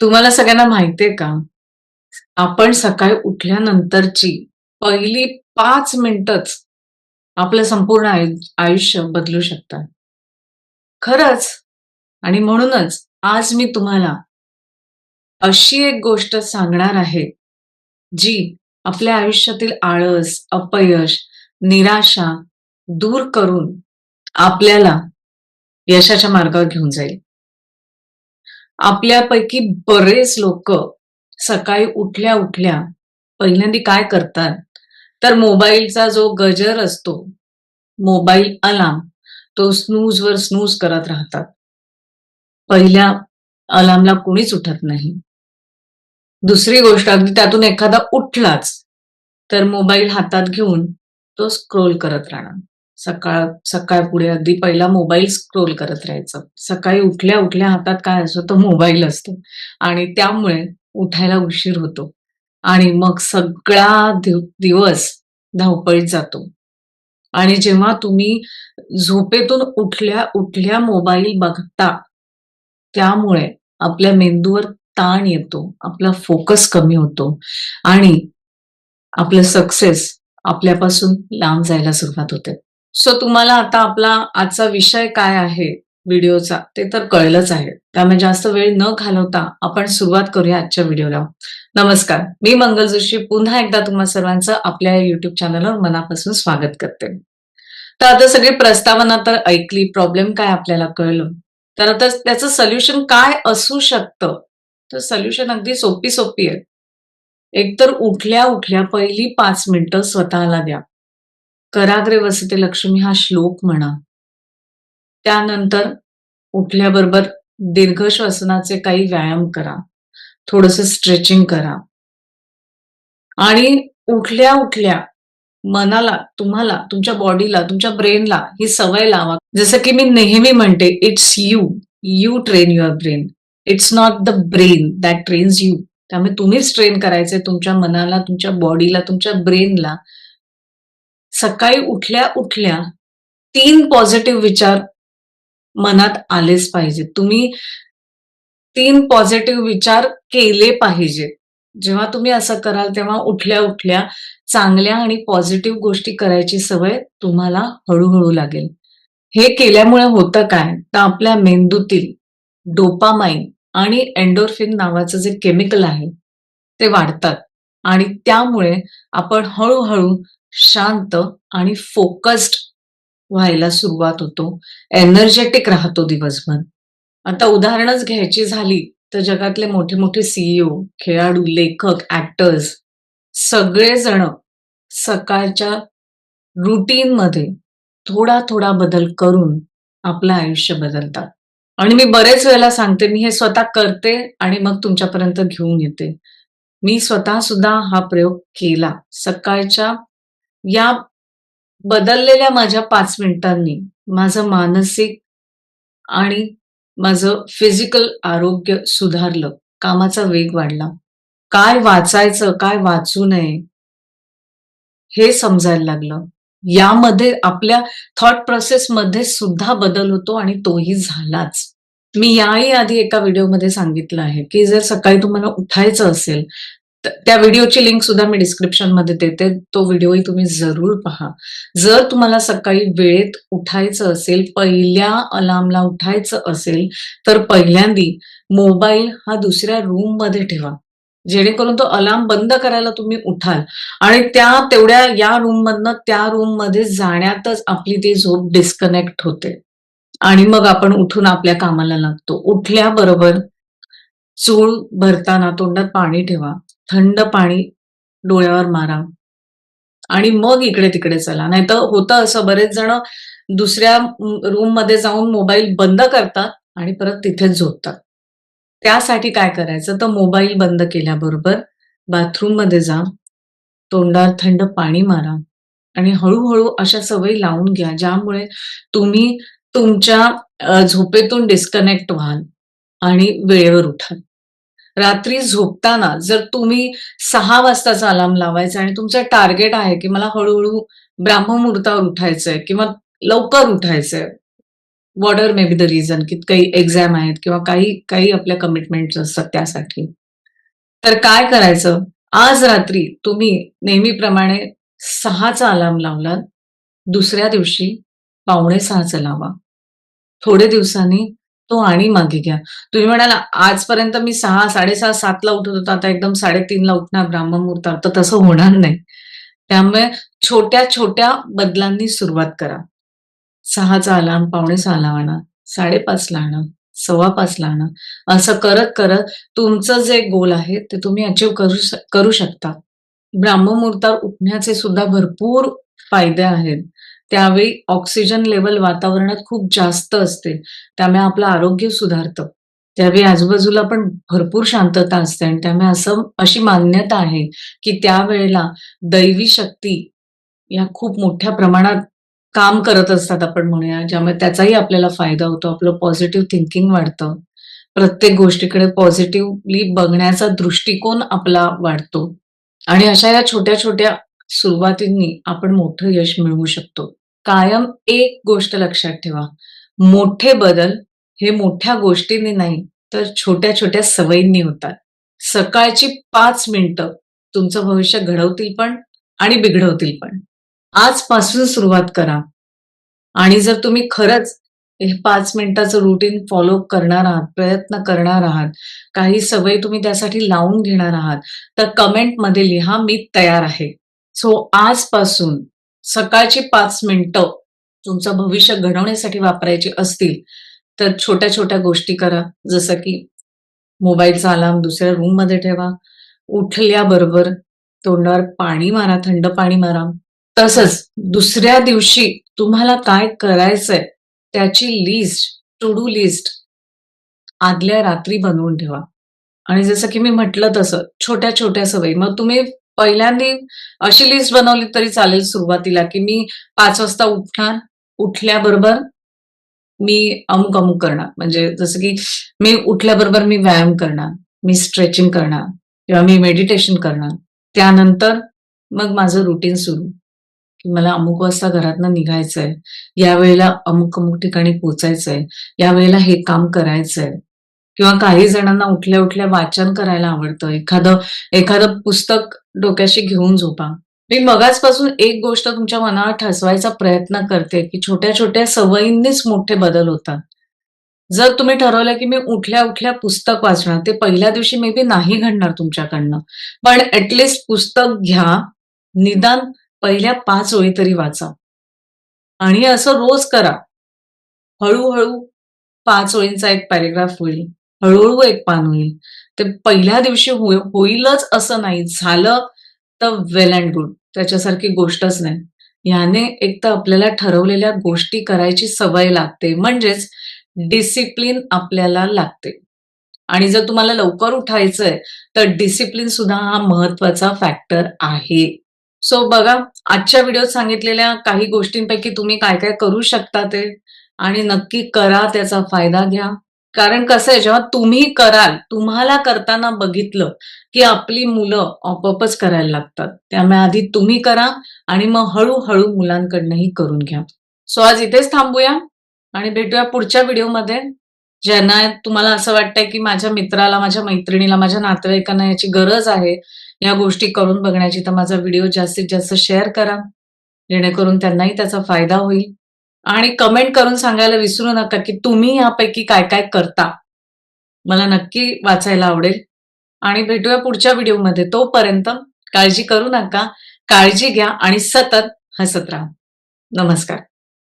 तुम्हाला सगळ्यांना माहितीये का? आपण सकाळी उठल्यानंतरची पहिली पाच मिनिटच आपलं संपूर्ण आयु आयुष्य बदलू शकतात. खरंच आणि म्हणूनच आज मी तुम्हाला अशी एक गोष्ट सांगणार आहे, जी आपल्या आयुष्यातील आळस, अपयश, निराशा दूर करून आपल्याला यशाच्या मार्गावर घेऊन जाईल. आपल्यापैकी बरेच लोक सकाळी उठल्या-उठल्या पहिल्यांदा काय करतात, तर मोबाईलचा जो गजर असतो, मोबाईल अलार्म तो स्नूजवर स्नूज करत राहतात. पहिल्या अलार्मला कुणीच उठत नाही. दुसरी गोष्ट अगदी त्यातून एखादा उठलाच, तर मोबाईल हातात घेऊन तो स्क्रोल करत राहणार. सकाळ पुढे अगदी पहिला मोबाईल स्क्रोल करत राहायचं. सकाळी उठल्या-उठल्या हातात काय असतो? तो मोबाईल असतो आणि त्यामुळे उठायला उशीर होतो आणि मग सगळा दिवस धावपळीत जातो आणि जेव्हा तुम्ही झोपेतून उठल्या-उठल्या मोबाईल बघता, त्यामुळे आपल्या मेंदूवर ताण येतो, आपला फोकस कमी होतो आणि आपलं सक्सेस आपल्यापासून लांब जायला सुरुवात होते. सो तुम्हाला आता आपला आजचा विषय काय आहे व्हिडिओचा ते तर कळलंच आहे. त्यामुळे जास्त वेळ न घालवता आपण सुरुवात करूया आजच्या व्हिडिओला. नमस्कार, मी मंगल जोशी पुन्हा एकदा तुम्हा सर्वांचं आपल्या युट्यूब चॅनलवर मनापासून स्वागत करते. तर आता सगळी प्रस्तावना तर ऐकली, प्रॉब्लेम काय आपल्याला कळलं. तर आता त्याचं सोल्युशन काय असू शकतं? तर सोल्युशन अगदी सोपी-सोपी आहे. एकतर उठल्या-उठल्या पहिली पाच मिनिटं स्वतःला द्या. कराग्रे वसते लक्ष्मी हा श्लोक म्हणा. त्यानंतर उठल्याबरोबर दीर्घ श्वसनाचे काही व्यायाम करा. थोडंसं स्ट्रेचिंग करा. आणि उठल्या-उठल्या मनाला, तुम्हाला, तुमच्या बॉडीला, तुमच्या ब्रेनला ही सवय लावा. जसं की मी नेहमी म्हणते, it's you. You train your brain. It's not the brain that trains you. त्यामुळे तुम्हीच ट्रेन करायचंय तुमच्या मनाला, तुमच्या बॉडीला, तुमच्या ब्रेनला. सकाळी उठल्या-उठल्या तीन पॉझिटिव्ह विचार मनात आलेच पाहिजेत. तुम्ही तीन पॉझिटिव्ह विचार केले पाहिजेत. जेव्हा तुम्ही असं कराल तेव्हा उठल्या-उठल्या चांगल्या आणि पॉझिटिव्ह गोष्टी करायची सवय तुम्हाला हळूहळू लागेल. हे केल्यामुळे होतं काय? तर आपल्या मेंदूतील डोपामाइन आणि एंडोर्फिन नावाचं जे केमिकल आहे, ते वाढतात आणि त्यामुळे आपण हळूहळू शांत आणि फोकस्ड व्हायला सुरुवात होतो. एनर्जेटिक राहतो दिवसभर. आता उदाहरणच घ्यायची झाली, तर जगातले मोठे-मोठे सीईओ खेळाडू, लेखक, ऍक्टर्स सगळेजण सकाळच्या रुटीनमध्ये थोडा-थोडा बदल करून आपलं आयुष्य बदलतात. आणि मी बरेच वेळेला सांगते, मी हे स्वतः करते आणि मग तुमच्यापर्यंत घेऊन येते. मी स्वतः सुद्धा हा प्रयोग केला. सकाळच्या या बदललेल्या माझ्या पाच मिनिटांनी माझं मानसिक आणि माझं फिजिकल आरोग्य सुधारलं. कामाचा वेग वाढला. काय वाचायचं, काय वाचू नये, हे समजायला लागलं. यामध्ये आपल्या थॉट प्रोसेसमध्ये सुद्धा बदल होतो आणि तोही झालाच. मी याही आधी एका व्हिडिओमध्ये सांगितलं आहे, की जर सकाळी तुम्हाला उठायचं असेल, त्या व्हिडिओची लिंक सुद्धा मी डिस्क्रिप्शनमध्ये देते. तो व्हिडिओही तुम्ही जरूर पहा. जर तुम्हाला सकाळी वेळेत उठायचं असेल, पहिल्या अलार्मला उठायचं असेल, तर पहिल्यांदी मोबाईल हा दुसऱ्या रूममध्ये ठेवा. जेणेकरून तो अलार्म बंद करायला तुम्ही उठाल आणि त्या तेवढ्या या रूममधनं त्या रूममध्ये जाण्यातच आपली ती झोप डिस्कनेक्ट होते. आणि मग आपण उठून आपल्या कामाला लागतो. उठल्याबरोबर चूळ भरताना तोंडात पाणी ठेवा. थंड पाणी डोळ्यावर मारा. आणि मग इकडे-तिकडे चला. नाहीतर होतं असं बरेच जण दुसऱ्या रूममध्ये जाऊन मोबाईल बंद करतात आणि परत तिथेच झोपतात. त्यासाठी काय करायचं? तर मोबाईल बंद केल्याबरोबर बाथरूममध्ये जा. तोंडात थंड पाणी मारा आणि हळूहळू अशा सवयी लावून घ्या, ज्यामुळे तुम्ही तुमच्या झोपेतून डिस्कनेक्ट व्हाल आणि वेळेवर उठाल. रात्री झोपताना जर तुम्ही सहा वाजताचा अलार्म लावायचा आणि तुमचं टार्गेट आहे, की मला हळूहळू ब्राह्ममुहूर्तावर उठायचंय किंवा लवकर उठायचंय. Water may be the reason की काही एक्झाम आहेत किंवा काही काही आपल्या कमिटमेंट असतात त्यासाठी तर काय करायचं आज रात्री तुम्ही नेहमीप्रमाणे सहाचा अलार्म लावलात दुसऱ्या दिवशी पावणे सहाचा लावा थोडे दिवसांनी तो आणि मागे घ्या. तुम्ही म्हणाला आजपर्यंत मी सहा साडेसहा सातला उठत होता. आता एकदम साडेतीनला उठणार ब्राह्ममुहूर्तावर तर तसं होणार नाही. त्यामुळे छोट्या छोट्या बदलांनी सुरुवात करा. सहाचा अलार्म पावणे सहाला आणा. साडेपाचला आणा. सव्वा पाचला आणा. असं करत करत तुमचं जे गोल आहे ते तुम्ही अचीव करू करू शकता. ब्राह्ममुहूर्तावर उठण्याचे सुद्धा भरपूर फायदे आहेत. त्यावेळी ऑक्सिजन लेवल वातावरणात खूप जास्त असते. त्यामुळे आपलं आरोग्य सुधारतं. त्यावेळी आजूबाजूला पण भरपूर शांतता असते आणि त्यामुळे असं अशी मान्यता आहे की त्यावेळेला दैवी शक्ती या खूप मोठ्या प्रमाणात काम करत असतात आपण म्हणूया ज्यामुळे त्याचाही आपल्याला फायदा होतो. आपलं पॉझिटिव्ह थिंकिंग वाढतं. प्रत्येक गोष्टीकडे पॉझिटिव्हली बघण्याचा दृष्टिकोन आपला वाढतो. आणि अशा या छोट्या छोट्या सुरुवातींनी आपण मोठं यश मिळवू शकतो. कायम एक गोष्ट लक्षात ठेवा. मोठे बदल हे मोठ्या गोष्टींनी नाही तर छोट्या छोट्या सवयींनी होतात. सकाळची पाच मिनिटं तुमचं भविष्य घडवतील पण आणि बिघडवतील पण. आजपासून सुरुवात करा. आणि जर तुम्ही खरंच हे पाच मिनिटाचं रुटीन फॉलो करणार आहात प्रयत्न करणार आहात काही सवयी तुम्ही त्यासाठी लावून घेणार आहात तर कमेंटमध्ये लिहा मी तयार आहे. सो आजपासून सकाळची पाच मिनिटं तुमचं भविष्य घडवण्यासाठी वापरायची असतील तर छोट्या छोट्या गोष्टी करा. जसं की मोबाईलचा अलार्म दुसऱ्या रूममध्ये ठेवा. उठल्याबरोबर तोंडावर पाणी मारा थंड पाणी मारा. तसंच दुसऱ्या दिवशी तुम्हाला काय करायचंय त्याची लिस्ट टू डू लिस्ट आदल्या रात्री बनवून ठेवा. आणि जसं की मी म्हटलं तसं छोट्या छोट्या सवयी. मग तुम्ही पहिल्यांदा अशी लिस्ट बनवली तरी चालेल सुरुवातीला की मी पाच वाजता उठणार उठल्याबरोबर मी अमुक अमुक करणार. म्हणजे जसं की मी उठल्याबरोबर मी व्यायाम करणार मी स्ट्रेचिंग करणार किंवा मी मेडिटेशन करणार. त्यानंतर मग माझं रुटीन सुरू. की मला अमुक वाजता घरातनं निघायचंय या वेळेला अमुक अमुक ठिकाणी पोचायचंय या वेळेला हे काम करायचंय. किंवा काही जणांना उठल्या उठल्या वाचन करायला आवडतं. एखादं एखादं पुस्तक डोक्याशी घेऊन झोपा. मी मगाचपासून एक गोष्ट तुमच्या मनावर ठसवायचा प्रयत्न करते की छोट्या छोट्या सवयींनीच मोठे बदल होतात. जर तुम्ही ठरवलं की मी उठल्या उठल्या पुस्तक वाचणार ते पहिल्या दिवशी मे बी नाही घडणार तुमच्याकडनं. पण ऍटलिस्ट पुस्तक घ्या निदान पहिल्या पाच ओळी तरी वाचा. आणि असं रोज करा. हळूहळू पाच ओळींचा एक पॅरेग्राफ होईल. हळूहळू एक पान होईल. ते पहिल्या दिवशी होईलच असं नाही. झालं तर वेल अँड गुड त्याच्यासारखी गोष्टच नाही. ह्याने एक तर आपल्याला ठरवलेल्या गोष्टी करायची सवय लागते. म्हणजेच डिसिप्लिन आपल्याला लागते. आणि जर तुम्हाला लवकर उठायचंय तर डिसिप्लिन सुद्धा हा महत्त्वाचा फॅक्टर आहे. सो बघा आजच्या व्हिडिओत सांगितलेल्या काही गोष्टींपैकी तुम्ही काय काय करू शकता ते. आणि नक्की करा त्याचा फायदा घ्या. कारण कसं आहे जेव्हा तुम्ही कराल तुम्हाला करताना बघितलं की आपली मुलं आपोआपच करायला लागतात. त्यामुळे आधी तुम्ही करा आणि मग हळूहळू मुलांकडनंही करून घ्या. सो आज इथेच थांबूया आणि भेटूया पुढच्या व्हिडिओमध्ये ज्यांना तुम्हाला असं वाटतंय की माझ्या मित्राला माझ्या मैत्रिणीला माझ्या नातेवाईकांना याची गरज आहे या गोष्टी करून बघण्याची तर माझा व्हिडिओ जास्तीत जास्त शेअर करा. जेणेकरून त्यांनाही त्याचा फायदा होईल. आणि कमेंट करून सांगायला विसरू नका की तुम्ही यापैकी काय काय करता. मला नक्की वाचायला आवडेल. आणि भेटूया पुढच्या व्हिडिओमध्ये तोपर्यंत काळजी करू नका काळजी घ्या आणि सतत हसत राहा. नमस्कार.